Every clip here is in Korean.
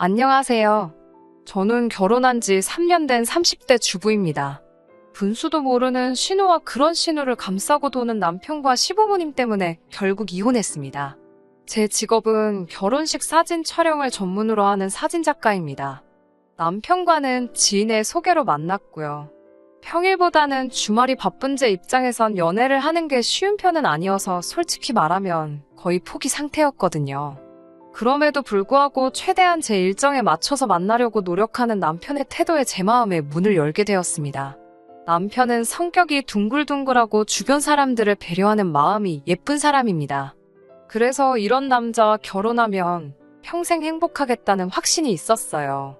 안녕하세요. 저는 결혼한 지 3년 된 30대 주부입니다. 분수도 모르는 신우와 그런 신우를 감싸고 도는 남편과 시부모님 때문에 결국 이혼했습니다. 제 직업은 결혼식 사진 촬영을 전문으로 하는 사진작가입니다. 남편과는 지인의 소개로 만났고요. 평일보다는 주말이 바쁜 제 입장에선 연애를 하는 게 쉬운 편은 아니어서 솔직히 말하면 거의 포기 상태였거든요. 그럼에도 불구하고 최대한 제 일정에 맞춰서 만나려고 노력하는 남편의 태도에 제 마음에 문을 열게 되었습니다. 남편은 성격이 둥글둥글하고 주변 사람들을 배려하는 마음이 예쁜 사람입니다. 그래서 이런 남자와 결혼하면 평생 행복하겠다는 확신이 있었어요.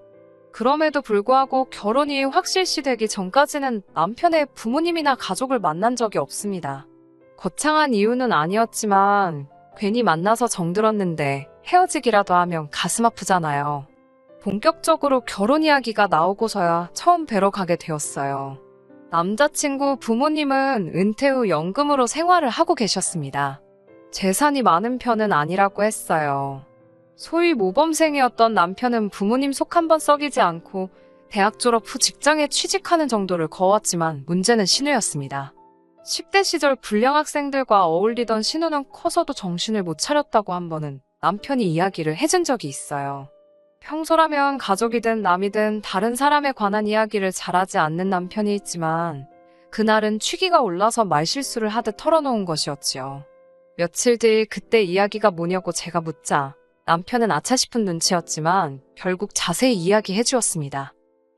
그럼에도 불구하고 결혼이 확실시 되기 전까지는 남편의 부모님이나 가족을 만난 적이 없습니다. 거창한 이유는 아니었지만 괜히 만나서 정들었는데 헤어지기라도 하면 가슴 아프잖아요. 본격적으로 결혼 이야기가 나오고서야 처음 뵈러 가게 되었어요. 남자친구 부모님은 은퇴 후 연금으로 생활을 하고 계셨습니다. 재산이 많은 편은 아니라고 했어요. 소위 모범생이었던 남편은 부모님 속 한 번 썩이지 않고 대학 졸업 후 직장에 취직하는 정도를 거왔지만 문제는 신우였습니다. 10대 시절 불량 학생들과 어울리던 신우는 커서도 정신을 못 차렸다고 한 번은 남편이 이야기를 해준 적이 있어요. 평소라면 가족이든 남이든 다른 사람에 관한 이야기를 잘하지 않는 남편이 있지만 그날은 취기가 올라서 말실수를 하듯 털어놓은 것이었지요. 며칠 뒤 그때 이야기가 뭐냐고 제가 묻자 남편은 아차 싶은 눈치였지만 결국 자세히 이야기해 주었습니다.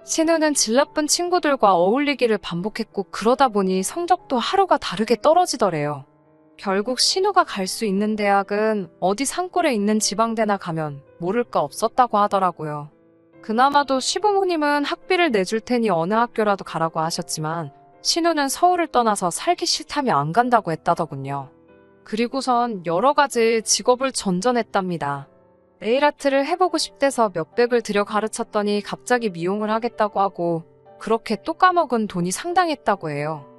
신우는 질 나쁜 친구들과 어울리기를 반복했고 그러다 보니 성적도 하루가 다르게 떨어지더래요. 결국 신우가 갈 수 있는 대학은 어디 산골에 있는 지방대나 가면 모를 거 없었다고 하더라고요. 그나마도 시부모님은 학비를 내줄 테니 어느 학교라도 가라고 하셨지만 신우는 서울을 떠나서 살기 싫다며 안 간다고 했다더군요. 그리고선 여러 가지 직업을 전전했답니다. 네일 아트를 해보고 싶대서 몇백을 들여 가르쳤더니 갑자기 미용을 하겠다고 하고 그렇게 또 까먹은 돈이 상당했다고 해요.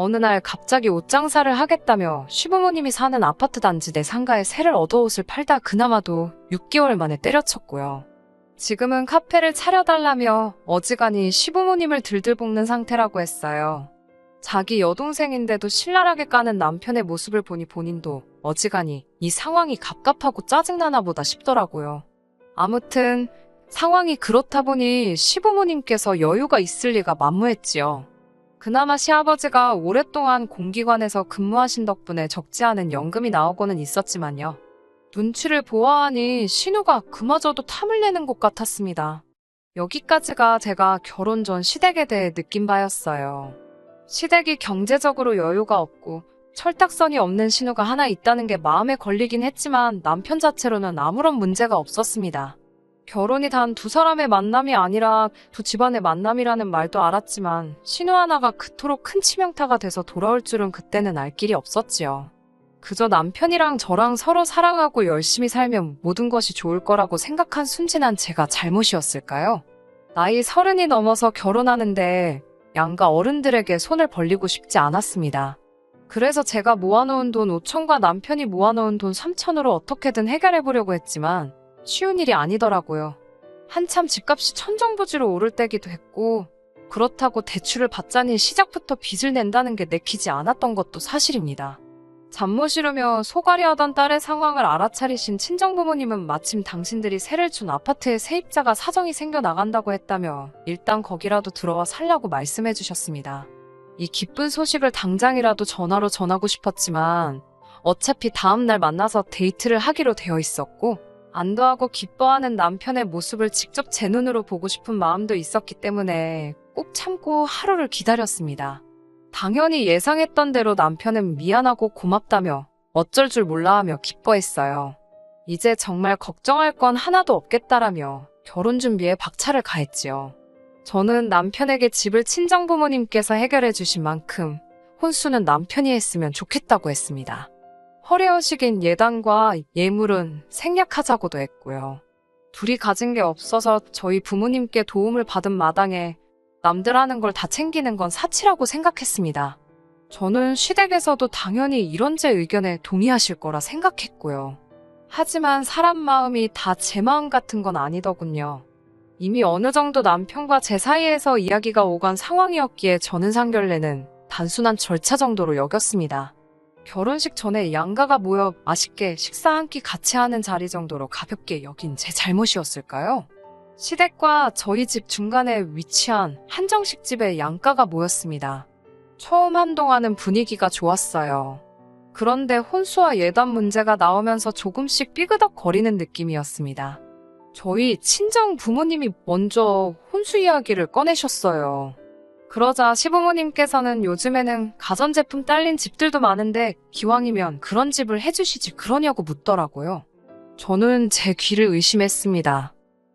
어느 날 갑자기 옷 장사를 하겠다며 시부모님이 사는 아파트 단지 내 상가에 새를 얻어 옷을 팔다 그나마도 6개월 만에 때려쳤고요. 지금은 카페를 차려달라며 어지간히 시부모님을 들들 볶는 상태라고 했어요. 자기 여동생인데도 신랄하게 까는 남편의 모습을 보니 본인도 어지간히 이 상황이 갑갑하고 짜증나나 보다 싶더라고요. 아무튼 상황이 그렇다 보니 시부모님께서 여유가 있을 리가 만무했지요. 그나마 시아버지가 오랫동안 공기관에서 근무하신 덕분에 적지 않은 연금이 나오고는 있었지만요. 눈치를 보아하니 신우가 그마저도 탐을 내는 것 같았습니다. 여기까지가 제가 결혼 전 시댁에 대해 느낀 바였어요. 시댁이 경제적으로 여유가 없고 철딱선이 없는 신우가 하나 있다는 게 마음에 걸리긴 했지만 남편 자체로는 아무런 문제가 없었습니다. 결혼이 단 두 사람의 만남이 아니라 두 집안의 만남이라는 말도 알았지만 신우 하나가 그토록 큰 치명타가 돼서 돌아올 줄은 그때는 알 길이 없었지요. 그저 남편이랑 저랑 서로 사랑하고 열심히 살면 모든 것이 좋을 거라고 생각한 순진한 제가 잘못이었을까요? 나이 서른이 넘어서 결혼하는데 양가 어른들에게 손을 벌리고 싶지 않았습니다. 그래서 제가 모아놓은 돈 5천과 남편이 모아놓은 돈 3천으로 어떻게든 해결해보려고 했지만 쉬운 일이 아니더라고요. 한참 집값이 천정부지로 오를 때기도 했고 그렇다고 대출을 받자니 시작부터 빚을 낸다는 게 내키지 않았던 것도 사실입니다. 잠 못 이루며 소갈이 하던 딸의 상황을 알아차리신 친정부모님은 마침 당신들이 세를 준 아파트에 세입자가 사정이 생겨 나간다고 했다며 일단 거기라도 들어와 살라고 말씀해 주셨습니다. 이 기쁜 소식을 당장이라도 전화로 전하고 싶었지만 어차피 다음날 만나서 데이트를 하기로 되어 있었고 안도하고 기뻐하는 남편의 모습을 직접 제 눈으로 보고 싶은 마음도 있었기 때문에 꼭 참고 하루를 기다렸습니다. 당연히 예상했던 대로 남편은 미안하고 고맙다며 어쩔 줄 몰라 하며 기뻐했어요. 이제 정말 걱정할 건 하나도 없겠다라며 결혼 준비에 박차를 가했지요. 저는 남편에게 집을 친정부모님께서 해결해 주신 만큼 혼수는 남편이 했으면 좋겠다고 했습니다. 허례허식인 예단과 예물은 생략하자고도 했고요. 둘이 가진 게 없어서 저희 부모님께 도움을 받은 마당에 남들 하는 걸 다 챙기는 건 사치라고 생각했습니다. 저는 시댁에서도 당연히 이런 제 의견에 동의하실 거라 생각했고요. 하지만 사람 마음이 다 제 마음 같은 건 아니더군요. 이미 어느 정도 남편과 제 사이에서 이야기가 오간 상황이었기에 저는 상견례는 단순한 절차 정도로 여겼습니다. 결혼식 전에 양가가 모여 맛있게 식사 한 끼 같이 하는 자리 정도로 가볍게 여긴 제 잘못이었을까요? 시댁과 저희 집 중간에 위치한 한정식 집에 양가가 모였습니다. 처음 한동안은 분위기가 좋았어요. 그런데 혼수와 예단 문제가 나오면서 조금씩 삐그덕 거리는 느낌이었습니다. 저희 친정 부모님이 먼저 혼수 이야기를 꺼내셨어요. 그러자 시부모님께서는 요즘에는 가전제품 딸린 집들도 많은데 기왕이면 그런 집을 해주시지 그러냐고 묻더라고요. 저는 제 귀를 의심했습니다.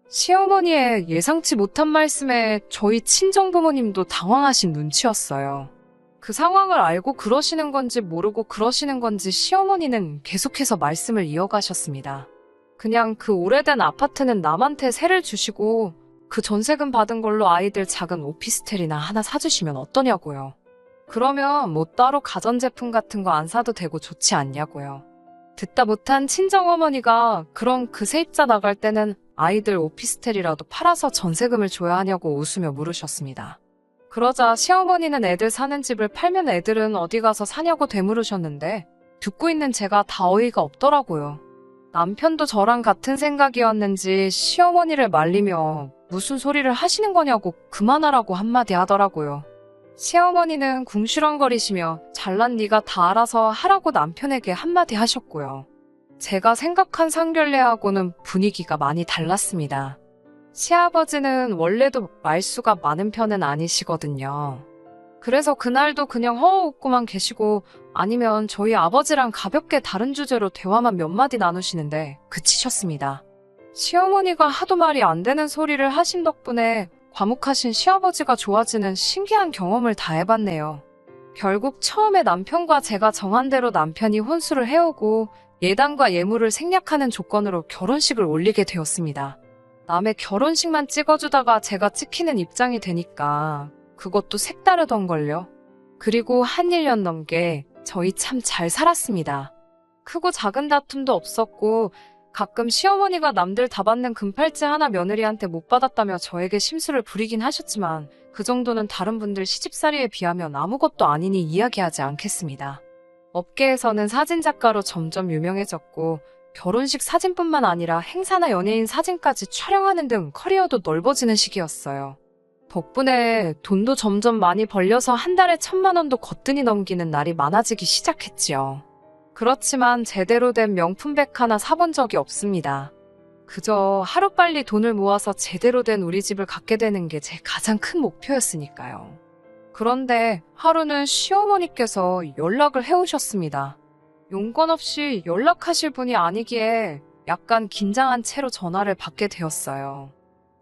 시어머니의 예상치 못한 말씀에 저희 친정 부모님도 당황하신 눈치였어요. 그 상황을 알고 그러시는 건지 모르고 그러시는 건지 시어머니는 계속해서 말씀을 이어가셨습니다. 그냥 그 오래된 아파트는 남한테 세를 주시고 그 전세금 받은 걸로 아이들 작은 오피스텔이나 하나 사주시면 어떠냐고요. 그러면 뭐 따로 가전제품 같은 거 안 사도 되고 좋지 않냐고요. 듣다 못한 친정어머니가 그럼 그 세입자 나갈 때는 아이들 오피스텔이라도 팔아서 전세금을 줘야 하냐고 웃으며 물으셨습니다. 그러자 시어머니는 애들 사는 집을 팔면 애들은 어디 가서 사냐고 되물으셨는데 듣고 있는 제가 다 어이가 없더라고요. 남편도 저랑 같은 생각이었는지 시어머니를 말리며 무슨 소리를 하시는 거냐고 그만하라고 한마디 하더라고요. 시어머니는 궁시렁거리시며 잘난 네가 다 알아서 하라고 남편에게 한마디 하셨고요. 제가 생각한 상견례하고는 분위기가 많이 달랐습니다. 시아버지는 원래도 말수가 많은 편은 아니시거든요. 그래서 그날도 그냥 허허 웃고만 계시고 아니면 저희 아버지랑 가볍게 다른 주제로 대화만 몇 마디 나누시는데 그치셨습니다. 시어머니가 하도 말이 안 되는 소리를 하신 덕분에 과묵하신 시아버지가 좋아지는 신기한 경험을 다 해봤네요. 결국 처음에 남편과 제가 정한 대로 남편이 혼수를 해오고 예단과 예물을 생략하는 조건으로 결혼식을 올리게 되었습니다. 남의 결혼식만 찍어주다가 제가 찍히는 입장이 되니까 그것도 색다르던걸요. 그리고 한 1년 넘게 저희 참 잘 살았습니다. 크고 작은 다툼도 없었고 가끔 시어머니가 남들 다 받는 금팔찌 하나 며느리한테 못 받았다며 저에게 심술을 부리긴 하셨지만 그 정도는 다른 분들 시집살이에 비하면 아무것도 아니니 이야기하지 않겠습니다. 업계에서는 사진작가로 점점 유명해졌고 결혼식 사진뿐만 아니라 행사나 연예인 사진까지 촬영하는 등 커리어도 넓어지는 시기였어요. 덕분에 돈도 점점 많이 벌려서 한 달에 천만 원도 거뜬히 넘기는 날이 많아지기 시작했지요. 그렇지만 제대로 된 명품백 하나 사본 적이 없습니다. 그저 하루빨리 돈을 모아서 제대로 된 우리 집을 갖게 되는 게 제 가장 큰 목표였으니까요. 그런데 하루는 시어머니께서 연락을 해오셨습니다. 용건 없이 연락하실 분이 아니기에 약간 긴장한 채로 전화를 받게 되었어요.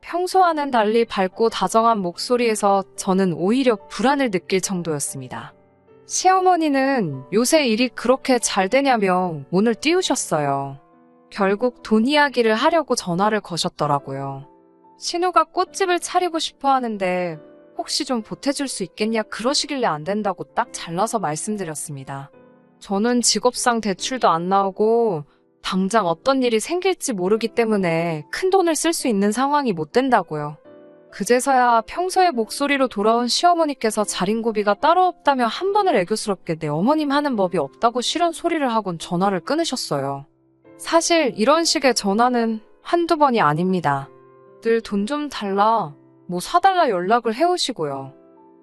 평소와는 달리 밝고 다정한 목소리에서 저는 오히려 불안을 느낄 정도였습니다. 시어머니는 요새 일이 그렇게 잘 되냐며 문을 띄우셨어요. 결국 돈 이야기를 하려고 전화를 거셨더라고요. 신우가 꽃집을 차리고 싶어 하는데 혹시 좀 보태줄 수 있겠냐 그러시길래 안 된다고 딱 잘라서 말씀드렸습니다. 저는 직업상 대출도 안 나오고 당장 어떤 일이 생길지 모르기 때문에 큰 돈을 쓸 수 있는 상황이 못 된다고요. 그제서야 평소의 목소리로 돌아온 시어머니께서 자린고비가 따로 없다며 한 번을 애교스럽게 내 어머님 하는 법이 없다고 싫은 소리를 하곤 전화를 끊으셨어요. 사실 이런 식의 전화는 한두 번이 아닙니다. 늘 돈 좀 달라, 뭐 사달라 연락을 해오시고요.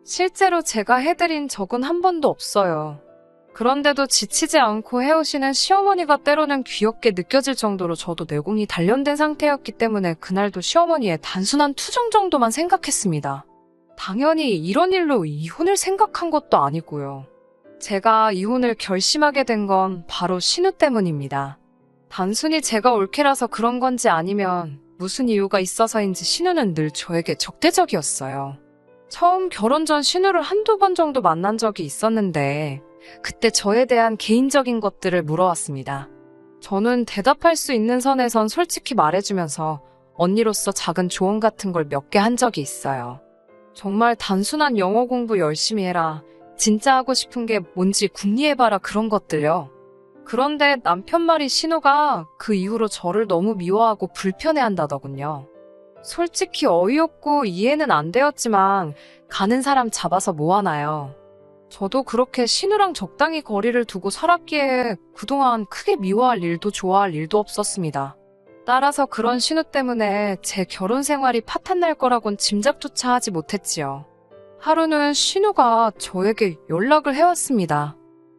실제로 제가 해드린 적은 한 번도 없어요. 그런데도 지치지 않고 해오시는 시어머니가 때로는 귀엽게 느껴질 정도로 저도 내공이 단련된 상태였기 때문에 그날도 시어머니의 단순한 투정 정도만 생각했습니다. 당연히 이런 일로 이혼을 생각한 것도 아니고요. 제가 이혼을 결심하게 된 건 바로 신우 때문입니다. 단순히 제가 올케라서 그런 건지 아니면 무슨 이유가 있어서인지 신우는 늘 저에게 적대적이었어요. 처음 결혼 전 신우를 한두 번 정도 만난 적이 있었는데 그때 저에 대한 개인적인 것들을 물어왔습니다. 저는 대답할 수 있는 선에선 솔직히 말해주면서 언니로서 작은 조언 같은 걸 몇 개 한 적이 있어요. 정말 단순한 영어 공부 열심히 해라. 진짜 하고 싶은 게 뭔지 궁리해봐라 그런 것들요. 그런데 남편 말이 신우가 그 이후로 저를 너무 미워하고 불편해한다더군요. 솔직히 어이없고 이해는 안 되었지만 가는 사람 잡아서 뭐하나요. 저도 그렇게 신우랑 적당히 거리를 두고 살았기에 그동안 크게 미워할 일도 좋아할 일도 없었습니다. 따라서 그런 신우 때문에 제 결혼 생활이 파탄날 거라곤 짐작조차 하지 못했지요. 하루는 신우가 저에게 연락을 해왔습니다.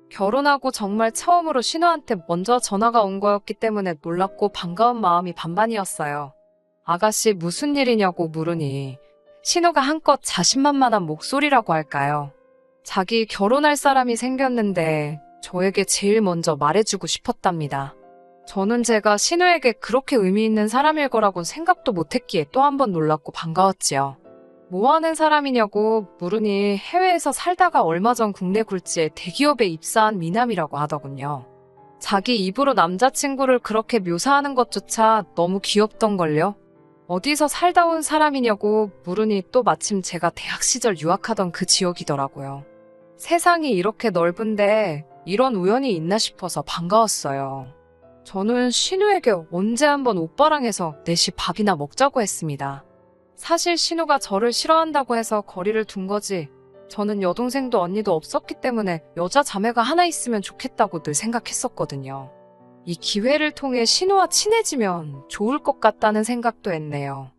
결혼하고 정말 처음으로 신우한테 먼저 전화가 온 거였기 때문에 놀랍고 반가운 마음이 반반이었어요. 아가씨 무슨 일이냐고 물으니 신우가 한껏 자신만만한 목소리라고 할까요? 자기 결혼할 사람이 생겼는데 저에게 제일 먼저 말해주고 싶었답니다. 저는 제가 신우에게 그렇게 의미 있는 사람일 거라고 생각도 못했기에 또 한 번 놀랍고 반가웠지요. 뭐 하는 사람이냐고 물으니 해외에서 살다가 얼마 전 국내 굴지에 대기업에 입사한 미남이라고 하더군요. 자기 입으로 남자친구를 그렇게 묘사하는 것조차 너무 귀엽던걸요? 어디서 살다 온 사람이냐고 물으니 또 마침 제가 대학 시절 유학하던 그 지역이더라고요. 세상이 이렇게 넓은데 이런 우연이 있나 싶어서 반가웠어요. 저는 신우에게 언제 한번 오빠랑 해서 넷이 밥이나 먹자고 했습니다. 사실 신우가 저를 싫어한다고 해서 거리를 둔 거지. 저는 여동생도 언니도 없었기 때문에 여자 자매가 하나 있으면 좋겠다고 늘 생각했었거든요. 이 기회를 통해 신우와 친해지면 좋을 것 같다는 생각도 했네요.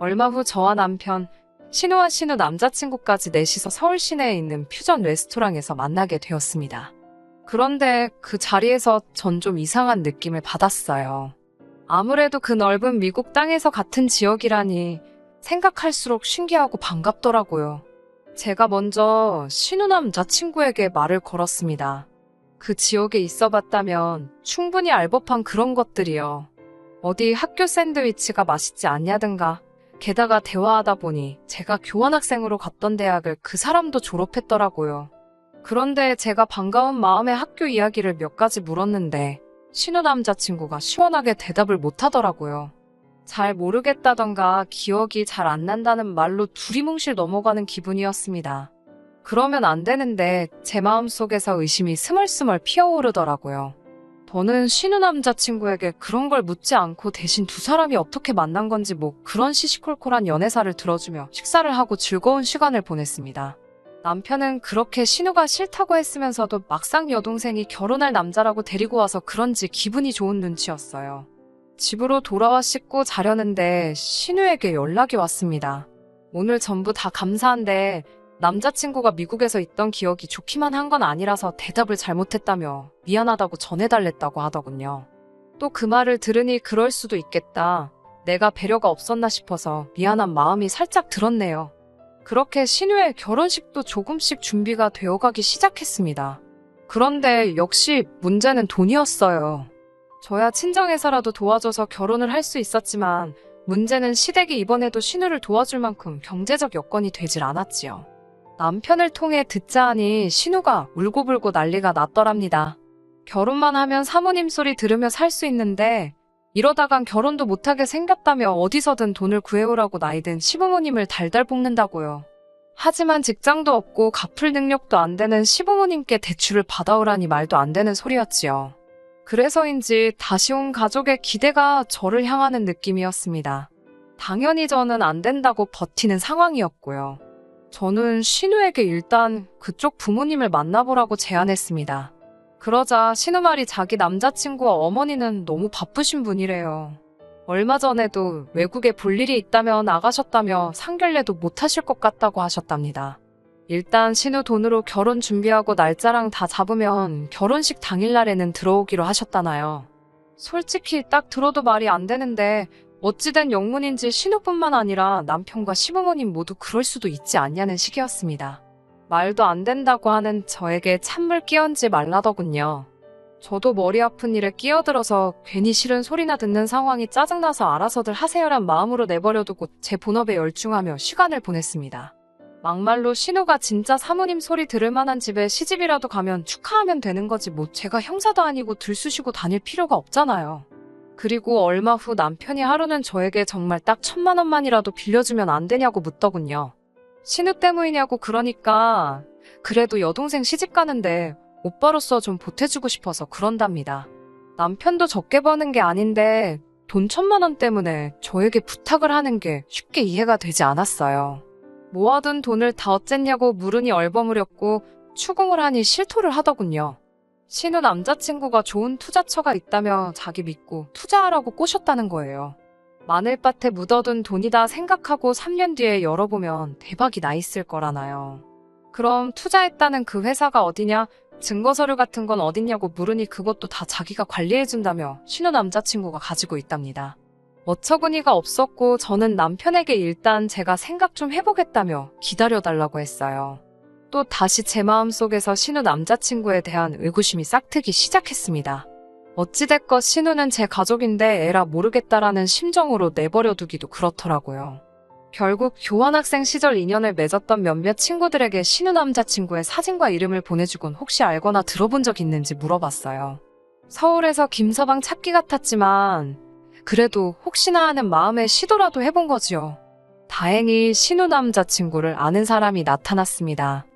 얼마 후 저와 남편, 신우와 신우 남자친구까지 넷이서 서울 시내에 있는 퓨전 레스토랑에서 만나게 되었습니다. 그런데 그 자리에서 전 좀 이상한 느낌을 받았어요. 아무래도 그 넓은 미국 땅에서 같은 지역이라니 생각할수록 신기하고 반갑더라고요. 제가 먼저 신우 남자친구에게 말을 걸었습니다. 그 지역에 있어 봤다면 충분히 알 법한 그런 것들이요. 어디 학교 샌드위치가 맛있지 않냐든가. 게다가 대화하다 보니 제가 교환학생으로 갔던 대학을 그 사람도 졸업했더라고요. 그런데 제가 반가운 마음에 학교 이야기를 몇 가지 물었는데 신우 남자친구가 시원하게 대답을 못 하더라고요. 잘 모르겠다던가 기억이 잘 안 난다는 말로 두리뭉실 넘어가는 기분이었습니다. 그러면 안 되는데 제 마음속에서 의심이 스멀스멀 피어오르더라고요. 저는 신우 남자친구에게 그런 걸 묻지 않고 대신 두 사람이 어떻게 만난 건지 뭐 그런 시시콜콜한 연애사를 들어주며 식사를 하고 즐거운 시간을 보냈습니다. 남편은 그렇게 신우가 싫다고 했으면서도 막상 여동생이 결혼할 남자라고 데리고 와서 그런지 기분이 좋은 눈치였어요. 집으로 돌아와 씻고 자려는데 신우에게 연락이 왔습니다. 오늘 전부 다 감사한데 남자친구가 미국에서 있던 기억이 좋기만 한 건 아니라서 대답을 잘못했다며 미안하다고 전해달랬다고 하더군요. 또 그 말을 들으니 그럴 수도 있겠다. 내가 배려가 없었나 싶어서 미안한 마음이 살짝 들었네요. 그렇게 신우의 결혼식도 조금씩 준비가 되어가기 시작했습니다. 그런데 역시 문제는 돈이었어요. 저야 친정에서라도 도와줘서 결혼을 할 수 있었지만 문제는 시댁이 이번에도 신우를 도와줄 만큼 경제적 여건이 되질 않았지요. 남편을 통해 듣자 하니 신우가 울고불고 난리가 났더랍니다. 결혼만 하면 사모님 소리 들으며 살 수 있는데 이러다간 결혼도 못하게 생겼다며 어디서든 돈을 구해오라고 나이든 시부모님을 달달 볶는다고요. 하지만 직장도 없고 갚을 능력도 안 되는 시부모님께 대출을 받아오라니 말도 안 되는 소리였지요. 그래서인지 다시 온 가족의 기대가 저를 향하는 느낌이었습니다. 당연히 저는 안 된다고 버티는 상황이었고요. 저는 신우에게 일단 그쪽 부모님을 만나보라고 제안했습니다. 그러자 신우 말이 자기 남자친구와 어머니는 너무 바쁘신 분이래요. 얼마 전에도 외국에 볼 일이 있다며 나가셨다며 상견례도 못 하실 것 같다고 하셨답니다. 일단 신우 돈으로 결혼 준비하고 날짜랑 다 잡으면 결혼식 당일날에는 들어오기로 하셨다나요. 솔직히 딱 들어도 말이 안 되는데 어찌된 영문인지 신우뿐만 아니라 남편과 시부모님 모두 그럴 수도 있지 않냐는 식이었습니다. 말도 안 된다고 하는 저에게 찬물 끼얹지 말라더군요. 저도 머리 아픈 일에 끼어들어서 괜히 싫은 소리나 듣는 상황이 짜증나서 알아서들 하세요란 마음으로 내버려두고 제 본업에 열중하며 시간을 보냈습니다. 막말로 신우가 진짜 사모님 소리 들을 만한 집에 시집이라도 가면 축하하면 되는 거지 뭐 제가 형사도 아니고 들쑤시고 다닐 필요가 없잖아요. 그리고 얼마 후 남편이 하루는 저에게 정말 딱 천만 원만이라도 빌려주면 안 되냐고 묻더군요. 신우 때문이냐고 그러니까 그래도 여동생 시집 가는데 오빠로서 좀 보태주고 싶어서 그런답니다. 남편도 적게 버는 게 아닌데 돈 천만 원 때문에 저에게 부탁을 하는 게 쉽게 이해가 되지 않았어요. 모아둔 돈을 다 어쨌냐고 물으니 얼버무렸고 추궁을 하니 실토를 하더군요. 신우 남자친구가 좋은 투자처가 있다며 자기 믿고 투자하라고 꼬셨다는 거예요. 마늘밭에 묻어둔 돈이다 생각하고 3년 뒤에 열어보면 대박이 나 있을 거라나요. 그럼 투자했다는 그 회사가 어디냐? 증거 서류 같은 건 어딨냐고 물으니 그것도 다 자기가 관리해준다며 신우 남자친구가 가지고 있답니다. 어처구니가 없었고 저는 남편에게 일단 제가 생각 좀 해보겠다며 기다려달라고 했어요. 또 다시 제 마음속에서 신우 남자친구에 대한 의구심이 싹트기 시작했습니다. 어찌됐건 신우는 제 가족인데 에라 모르겠다라는 심정으로 내버려 두기도 그렇더라고요. 결국 교환학생 시절 인연을 맺었던 몇몇 친구들에게 신우 남자친구의 사진과 이름을 보내주곤 혹시 알거나 들어본 적 있는지 물어봤어요. 서울에서 김서방 찾기 같았지만 그래도 혹시나 하는 마음에 시도라도 해본 거지요. 다행히 신우 남자친구를 아는 사람이 나타났습니다.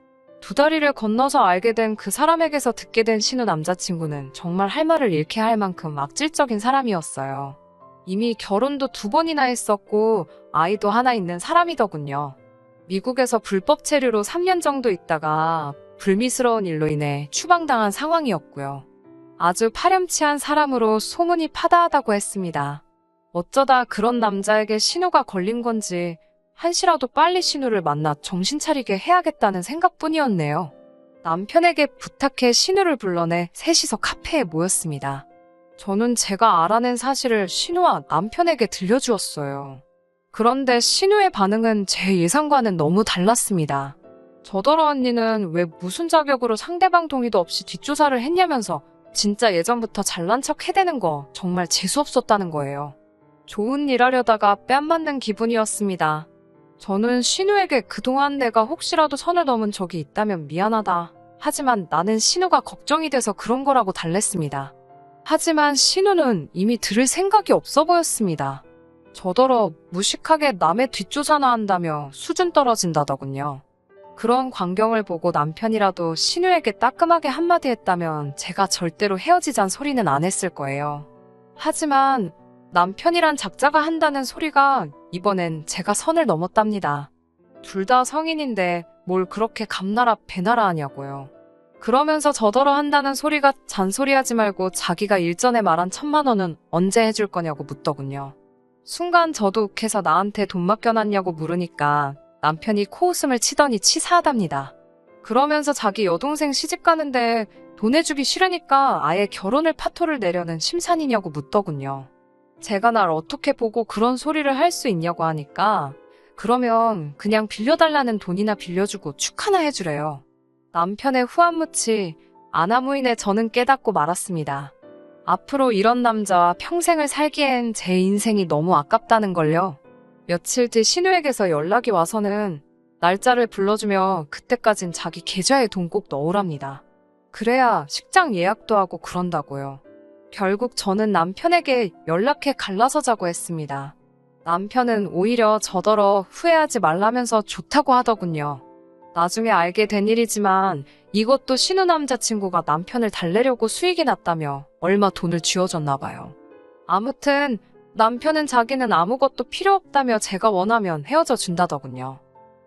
두 다리를 건너서 알게 된 그 사람에게서 듣게 된 신우 남자친구는 정말 할 말을 잃게 할 만큼 악질적인 사람이었어요. 이미 결혼도 두 번이나 했었고 아이도 하나 있는 사람이더군요. 미국에서 불법 체류로 3년 정도 있다가 불미스러운 일로 인해 추방당한 상황이었고요. 아주 파렴치한 사람으로 소문이 파다하다고 했습니다. 어쩌다 그런 남자에게 신우가 걸린 건지 한시라도 빨리 신우를 만나 정신 차리게 해야겠다는 생각뿐이었네요. 남편에게 부탁해 신우를 불러내 셋이서 카페에 모였습니다. 저는 제가 알아낸 사실을 신우와 남편에게 들려주었어요. 그런데 신우의 반응은 제 예상과는 너무 달랐습니다. 저더러 언니는 왜 무슨 자격으로 상대방 동의도 없이 뒷조사를 했냐면서 진짜 예전부터 잘난 척 해대는 거 정말 재수없었다는 거예요. 좋은 일 하려다가 뺨 맞는 기분이었습니다. 저는 신우에게 그동안 내가 혹시라도 선을 넘은 적이 있다면 미안하다. 하지만 나는 신우가 걱정이 돼서 그런 거라고 달랬습니다. 하지만 신우는 이미 들을 생각이 없어 보였습니다. 저더러 무식하게 남의 뒷조사나 한다며 수준 떨어진다더군요. 그런 광경을 보고 남편이라도 신우에게 따끔하게 한마디 했다면 제가 절대로 헤어지잔 소리는 안 했을 거예요. 하지만 남편이란 작자가 한다는 소리가 이번엔 제가 선을 넘었답니다. 둘 다 성인인데 뭘 그렇게 감나라 배나라 하냐고요. 그러면서 저더러 한다는 소리가 잔소리하지 말고 자기가 일전에 말한 천만 원은 언제 해줄 거냐고 묻더군요. 순간 저도 욱해서 나한테 돈 맡겨놨냐고 물으니까 남편이 코웃음을 치더니 치사하답니다. 그러면서 자기 여동생 시집 가는데 돈 해주기 싫으니까 아예 결혼을 파토를 내려는 심산이냐고 묻더군요. 제가 날 어떻게 보고 그런 소리를 할 수 있냐고 하니까 그러면 그냥 빌려달라는 돈이나 빌려주고 축하나 해주래요. 남편의 후한무치 아나무인에 저는 깨닫고 말았습니다. 앞으로 이런 남자와 평생을 살기엔 제 인생이 너무 아깝다는 걸요. 며칠 뒤 신우에게서 연락이 와서는 날짜를 불러주며 그때까진 자기 계좌에 돈 꼭 넣으랍니다. 그래야 식장 예약도 하고 그런다고요. 결국 저는 남편에게 연락해 갈라서 자고 했습니다. 남편은 오히려 저더러 후회하지 말라면서 좋다고 하더군요. 나중에 알게 된 일이지만 이것도 신우 남자친구가 남편을 달래려고 수익이 났다며 얼마 돈을 쥐어줬나 봐요. 아무튼 남편은 자기는 아무것도 필요 없다며 제가 원하면 헤어져 준다더군요.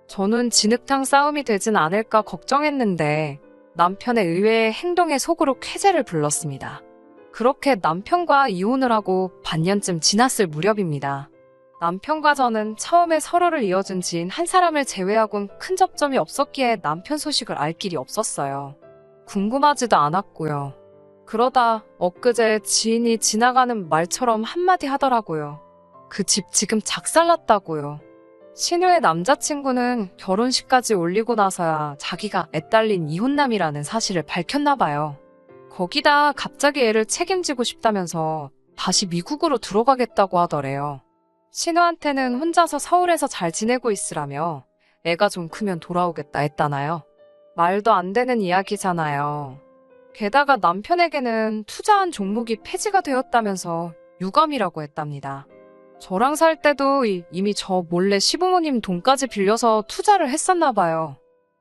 저는 진흙탕 싸움이 되진 않을까 걱정했는데 남편의 의외의 행동에 속으로 쾌재를 불렀습니다. 그렇게 남편과 이혼을 하고 반년쯤 지났을 무렵입니다. 남편과 저는 처음에 서로를 이어준 지인 한 사람을 제외하곤 큰 접점이 없었기에 남편 소식을 알 길이 없었어요. 궁금하지도 않았고요. 그러다 엊그제 지인이 지나가는 말처럼 한마디 하더라고요. 그 집 지금 작살났다고요. 신우의 남자친구는 결혼식까지 올리고 나서야 자기가 애딸린 이혼남이라는 사실을 밝혔나 봐요. 거기다 갑자기 애를 책임지고 싶다면서 다시 미국으로 들어가겠다고 하더래요. 신우한테는 혼자서 서울에서 잘 지내고 있으라며 애가 좀 크면 돌아오겠다 했다나요? 말도 안 되는 이야기잖아요. 게다가 남편에게는 투자한 종목이 폐지가 되었다면서 유감이라고 했답니다. 저랑 살 때도 이- 이미 저 몰래 시부모님 돈까지 빌려서 투자를 했었나 봐요.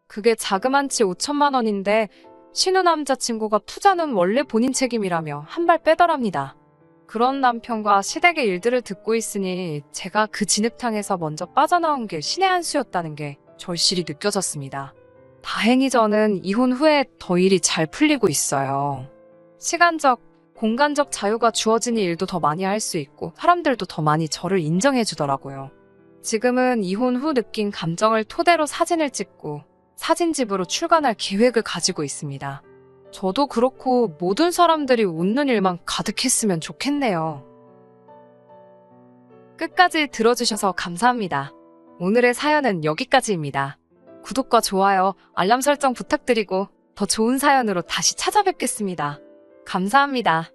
그게 자그만치 5천만 원인데 신우 남자친구가 투자는 원래 본인 책임이라며 한 발 빼더랍니다. 그런 남편과 시댁의 일들을 듣고 있으니 제가 그 진흙탕에서 먼저 빠져나온 게 신의 한 수였다는 게 절실히 느껴졌습니다. 다행히 저는 이혼 후에 더 일이 잘 풀리고 있어요. 시간적, 공간적 자유가 주어지니 일도 더 많이 할 수 있고 사람들도 더 많이 저를 인정해 주더라고요. 지금은 이혼 후 느낀 감정을 토대로 사진을 찍고 사진집으로 출간할 계획을 가지고 있습니다. 저도 그렇고 모든 사람들이 웃는 일만 가득했으면 좋겠네요. 끝까지 들어주셔서 감사합니다. 오늘의 사연은 여기까지입니다. 구독과 좋아요, 알람 설정 부탁드리고 더 좋은 사연으로 다시 찾아뵙겠습니다. 감사합니다.